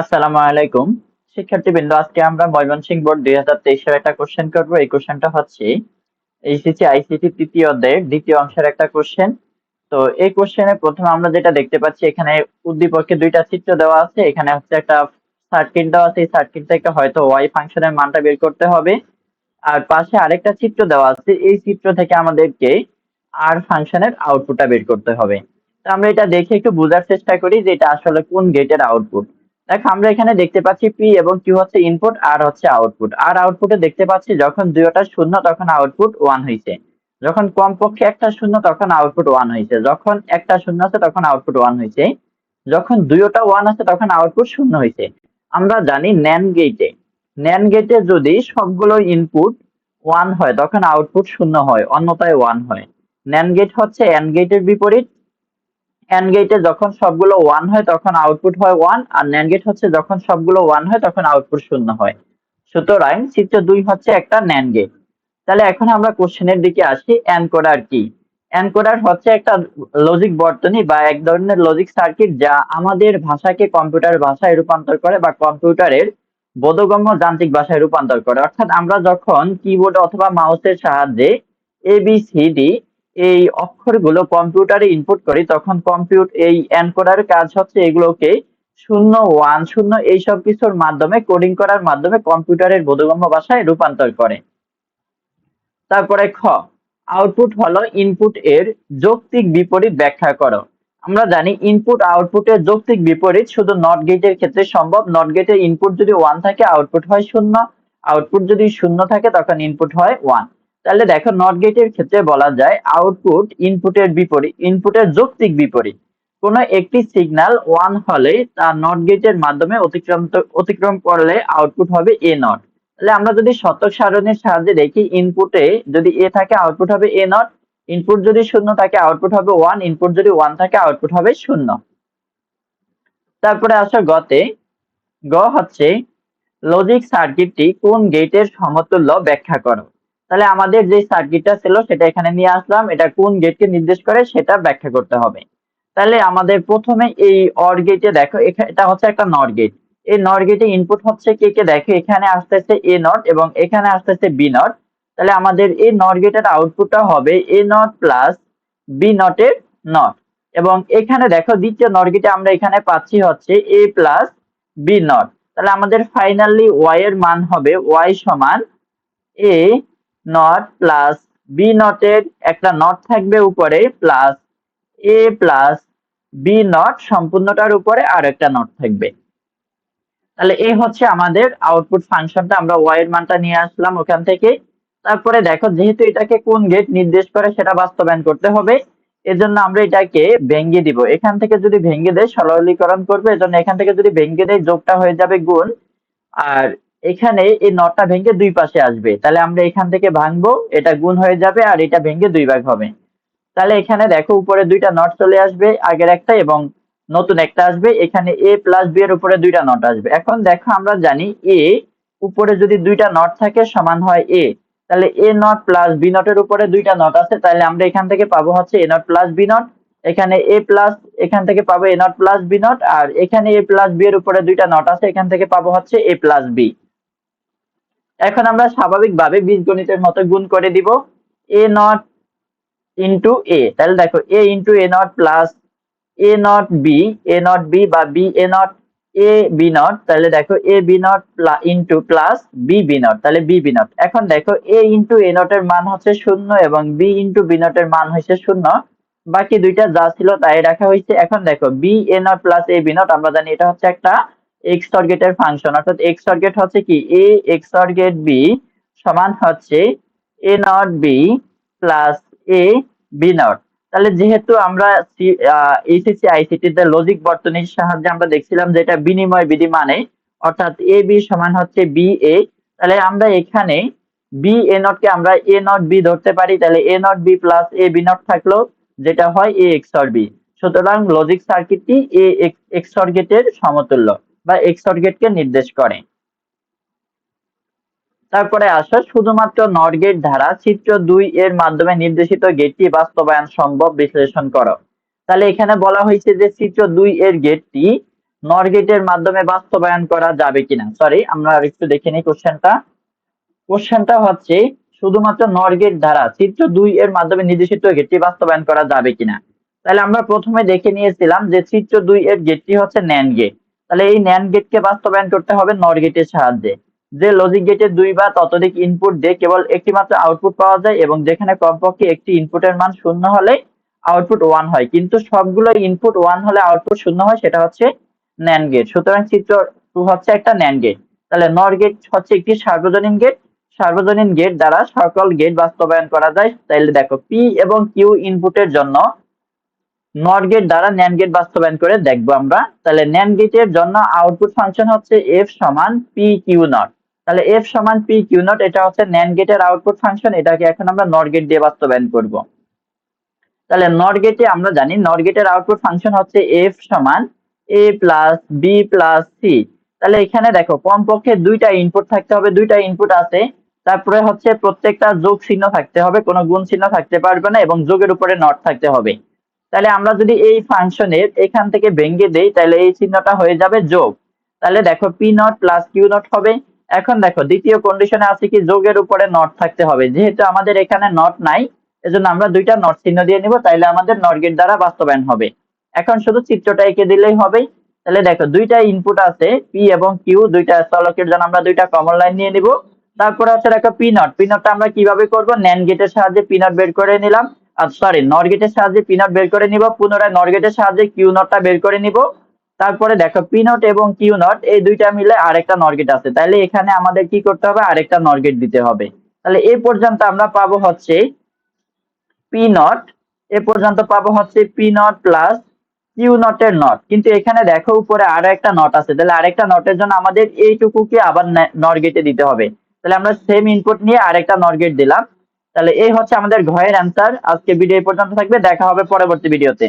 আসসালামু আলাইকুম। শিক্ষার্থীবৃন্দ, আজকে আমরা ময়মনসিংহ বোর্ড দুই হাজার তেইশের একটা কোশ্চেন করব। এই কোশ্চেনটা হচ্ছে এইচএসসি আইসিটি তৃতীয় অধ্যায়ের দ্বিতীয় অংশের একটা কোশ্চেন তো এই কোশ্চেনে প্রথমে আমরা যেটা দেখতে পাচ্ছি, এখানে উদ্দীপকে দুইটা চিত্র দেওয়া আছে। এখানে হচ্ছে একটা সার্কিট দেওয়া আছে। এই সার্কিট থেকে হয়তো ওয়াই ফাংশনের মানটা বের করতে হবে। আর পাশে আরেকটা চিত্র দেওয়া আছে। এই চিত্র থেকে আমাদেরকে আর ফাংশনের আউটপুটটা বের করতে হবে। তো আমরা এটা দেখে একটু বোঝার চেষ্টা করি যে এটা আসলে কোন গেটের আউটপুট দেখো, আমরা এখানে দেখতে পাচ্ছি পি এবং কিউ হচ্ছে ইনপুট আর হচ্ছে আউটপুট আর আউটপুটে দেখতে পাচ্ছি যখন দুইটা শূন্য, তখন আউটপুট ওয়ান হয়েছে যখন কমপক্ষে একটা শূন্য, তখন আউটপুট ওয়ান হয়েছে যখন একটা শূন্য আছে, তখন আউটপুট ওয়ান হয়েছে যখন দুইটা ওয়ান আছে, তখন আউটপুট শূন্য হয়েছে আমরা জানি ন্যান গেটে ন্যান গেটে যদি সবগুলো ইনপুট ওয়ান হয়, তখন আউটপুট শূন্য হয়, অন্যথায় ওয়ান হয়। ন্যান গেট হচ্ছে এন গেটের বিপরীত। অ্যান্ড গেটে যখন সবগুলো ওয়ান হয়, তখন আউটপুট হয় ওয়ান আর ন্যান্ড গেট হচ্ছে যখন সবগুলো ওয়ান হয়, তখন আউটপুট শূন্য হয়। সুতরাং চিত্র দুই হচ্ছে একটা ন্যান্ড গেট তাহলে এখন আমরা কোশ্চেনের দিকে আসি, এনকোডার কি? এনকোডার হচ্ছে একটা লজিক বর্তনী বা এক ধরনের লজিক সার্কিট যা আমাদের ভাষাকে কম্পিউটার ভাষায় রূপান্তর করে বা কম্পিউটারের বোধগম্য যান্ত্রিক ভাষায় রূপান্তর করে। অর্থাৎ আমরা যখন কিবোর্ড অথবা মাউসের সাহায্যে এ বি সি ডি এই অক্ষরগুলো কম্পিউটারে ইনপুট করি, তখন কম্পিউট এই এনকোডার কাজ হচ্ছে এগুলোকে শূন্য ওয়ান শূন্য এইসব কিছুর মাধ্যমে কোডিং করার মাধ্যমে কম্পিউটারের বোধগম্য ভাষায় রূপান্তর করে। তারপরে খ আউটপুট হলো ইনপুট এর যৌক্তিক বিপরীত ব্যাখ্যা করো। আমরা জানি ইনপুট আউটপুটের যৌক্তিক বিপরীত শুধু নট গেটের ক্ষেত্রে সম্ভব। নট গেটের ইনপুট যদি ওয়ান থাকে আউটপুট হয় শূন্য। আউটপুট যদি শূন্য থাকে, তখন ইনপুট হয় ওয়ান তাহলে দেখো নট গেটের ক্ষেত্রে বলা যায় আউটপুট ইনপুটের বিপরীত ইনপুটের যৌক্তিক বিপরীত। কোনো একটি সিগন্যাল ওয়ান হলে তা নট গেটের মাধ্যমে অতিক্রম অতিক্রম করলে আউটপুট হবে এ নট তাহলে আমরা যদি শতক সারণীর সাহায্যে দেখি ইনপুটে যদি এ থাকে আউটপুট হবে এ নট ইনপুট যদি শূন্য থাকে আউটপুট হবে ওয়ান ইনপুট যদি ওয়ান থাকে আউটপুট হবে শূন্য। তারপরে আসো গতে। গ হচ্ছে লজিক সার্কিটটি কোন গেটের সমতুল্য ব্যাখ্যা করো। তাহলে আমাদের যে সার্কিটটা ছিল সেটা এখানে নিয়ে আসলাম। এটা কোন গেটকে নির্দেশ করে সেটা ব্যাখ্যা করতে হবে। তাহলে আমাদের প্রথমে এই অর গেটে দেখো এটা হচ্ছে একটা নর গেট এই নর গেটে ইনপুট হচ্ছে কে কে? দেখো, এখানে আসতেছে এ নট এবং এখানে আসতেছে বি নট তাহলে আমাদের এই নর গেটের আউটপুটটা হবে এ নট প্লাস বি নটের নট এবং এখানে দেখো, দ্বিতীয় নর গেটে আমরা এখানে পাচ্ছি হচ্ছে এ প্লাস বি নট তাহলে আমাদের ফাইনালি ওয়াই এর মান হবে ওয়াই সমান এ নট প্লাস বি নটের একটা নট থাকবে উপরে plus A plus B not সম্পূর্ণটার উপরে আর একটা নট থাকবে। তাহলে এই হচ্ছে আমাদের আউটপুট ফাংশনটা আমরা ওয়াই এর মানটা নিয়ে আসলাম ওখান থেকে। তারপরে দেখো, যেহেতু এটাকে কোন গেট নির্দেশ করে সেটা বাস্তবায়ন করতে হবে, এজন্য আমরা এটাকে ভেঙ্গে দিব। এখান থেকে যদি ভেঙ্গে দেয়, সরলীকরণ করবে, এজন্য এখান থেকে যদি ভেঙ্গে দেয়, যোগটা হয়ে যাবে গুণ। আর এখানে এই নটটা ভেঙে দুই পাশে আসবে। তাহলে আমরা এখান থেকে ভাঙবো, এটা গুণ হয়ে যাবে আর এটা ভেঙে দুই ভাগ হবে। তাহলে এখানে দেখো উপরে দুইটা নট চলে আসবে, আগের একটা এবং নতুন একটা আসবে। এখানে এ প্লাস বি এর উপরে দুইটা নট আসবে। এখন দেখো আমরা জানি এ উপরে যদি দুইটা নট থাকে সমান হয় এ তাহলে এ নট প্লাস বি নটের উপরে দুইটা নট আছে, তাহলে আমরা এখান থেকে পাবো হচ্ছে A not plus B not. এখানে এ প্লাস এখান থেকে পাবো A not plus B not. আর এখানে এ প্লাস বি এর উপরে দুইটা নট আছে, এখান থেকে পাবো হচ্ছে এ প্লাস বি এখন আমরা স্বাভাবিকভাবে বীজগণিতের মতো গুণ করে দিব এ নট ইন্টু এ তাহলে দেখো A into A not plus A not B A not B বা B A not A B not তাহলে দেখো A B not into plus B B not তাহলে বি বি নট এখন দেখো A into এ নটের মান হচ্ছে শূন্য এবং বি ইন্টু বি নটের মান হচ্ছে শূন্য। বাকি দুইটা যা ছিল তাই রাখা হয়েছে। এখন দেখো B A not plus A B not আমরা জানি এটা হচ্ছে একটা এক্স টার্গেটের ফাংশন অর্থাৎ এক্স টার্গেট হচ্ছে কি? এ এক্স টার্গেট বি সমান হচ্ছে A not B plus A B not তাহলে যেহেতু আমরা এইচএসসি আইসিটি তে লজিক বর্তনীর সাহায্যে আমরা দেখছিলাম যে এটা বিনিময় বিধি মানে অর্থাৎ এ বি সমান হচ্ছে বি এ তাহলে আমরা এখানে বি এ নট কে আমরা এ নট বি ধরতে পারি, তাহলে A not B plus A B not থাকল, যেটা হয় এ এক্স অর বি সুতরাং লজিক সার্কিটটি এ এক্স অর গেটের সমতুল্য। বা এক্সর গেটকে নির্দেশ করে। তারপরে আসো, শুধুমাত্র নট গেট ধারা চিত্র দুই এর মাধ্যমে নির্দেশিত গেটটি বাস্তবায়ন সম্ভব বিশ্লেষণ করো। তাহলে এখানে বলা হয়েছে যে চিত্র দুই এর গেটটি নর গেটের মাধ্যমে বাস্তবায়ন করা যাবে কিনা। সরি আমরা একটু দেখে নিই কোশ্চেনটা। কোশ্চেনটা হচ্ছে, শুধুমাত্র নর গেট দ্বারা চিত্র দুই এর মাধ্যমে নির্দেশিত গেটটি বাস্তবায়ন করা যাবে কিনা। তাহলে আমরা প্রথমে দেখে নিয়েছিলাম যে চিত্র দুই এর গেটটি হচ্ছে ন্যান গেট। তাহলে এই ন্যান গেটকে বাস্তবায়ন করতে হবে নর গেটের সাহায্যে। যে লজিক গেটে দুই বা ততোধিক ইনপুট দিয়ে কেবল একটি মাত্র আউটপুট পাওয়া যায় এবং যেখানে কমপক্ষে একটি ইনপুটের মান শূন্য হলে আউটপুট ওয়ান হয়। কিন্তু সবগুলো ইনপুট ওয়ান হলে আউটপুট শূন্য হয়, সেটা হচ্ছে ন্যান গেট সুতরাং চিত্র টু হচ্ছে একটা ন্যান গেট তাহলে নর গেট হচ্ছে একটি সার্বজনীন গেট সার্বজনীন গেট দ্বারা সকল গেট বাস্তবায়ন করা যায়। তাইলে দেখো পি এবং কিউ ইনপুটের জন্য নট গেট দ্বারা ন্যান গেট বাস্তবায়ন করে দেখব আমরা। তাহলে ন্যান গেটের জন্য আউটপুট ফাংশন হচ্ছে এফ সমান পি কিউ নট তাহলে এফ সমান পি কিউ নট এটা হচ্ছে ন্যান গেটের আউটপুট ফাংশন এটাকে এখন আমরা নট গেট দিয়ে বাস্তবায়ন করব। তাহলে নট গেটে আমরা জানি নট গেটের আউটপুট ফাংশন হচ্ছে এফ সমান A plus B plus C তাহলে এখানে দেখো, কমপক্ষে দুইটা ইনপুট থাকতে হবে, দুইটা ইনপুট আছে। তারপরে হচ্ছে প্রত্যেকটা যোগ চিহ্ন থাকতে হবে, কোনো গুণ চিহ্ন থাকতে পারবে না এবং যোগের উপরে নট থাকতে হবে। তাহলে আমরা যদি এই ফাংশনের এখান থেকে ভেঙে দেই, তাহলে এই চিহ্নটা হয়ে যাবে যোগ। তাহলে দেখো P not plus Q not হবে। এখন দেখো, দ্বিতীয় কন্ডিশনে আছে কি, যোগের উপরে নট থাকতে হবে। যেহেতু আমাদের এখানে নট নাই, এজন্য আমরা দুইটা নট চিহ্ন দিয়ে নিব, তাইলে আমাদের নট গেট দ্বারা বাস্তবায়ন হবে। এখন শুধু চিত্রটা এঁকে দিলেই হবে। তাহলে দেখো, দুইটা ইনপুট আছে পি এবং কিউ দুইটা চলকের জন্য আমরা দুইটা কমন লাইন নিয়ে নিব। তারপরে হচ্ছে দেখো পি নট পি নটটা আমরা কীভাবে করব? ন্যান গেটের সাহায্যে পি নট বের করে নিলাম। সরি নর গেটের সাহায্যে পি নট বের করে নিব, পুনরায় নর গেটের সাহায্যে কিউ নটটা বের করে নিব। তারপরে দেখো পি নট এবং কিউ নট এই দুইটা মিলে আরেকটা নর গেট আছে। তাহলে এখানে আমাদের কি করতে হবে? আরেকটা নর গেট দিতে হবে। তাহলে এই পর্যন্ত আমরা পাবো হচ্ছে পি নট এ পর্যন্ত পাবো হচ্ছে পি নট প্লাস কিউ নটের নট। কিন্তু এখানে দেখো, উপরে আরও একটা নট আছে। তাহলে আরেকটা নটের জন্য আমাদের এইটুকুকে আবার নর গেটে দিতে হবে। তাহলে আমরা সেম ইনপুট নিয়ে আরেকটা নর গেট দিলাম। তাহলে এই হচ্ছে আমাদের ঘয়ের অ্যান্সার আজকে ভিডিও পর্যন্ত থাকবে। দেখা হবে পরবর্তী ভিডিওতে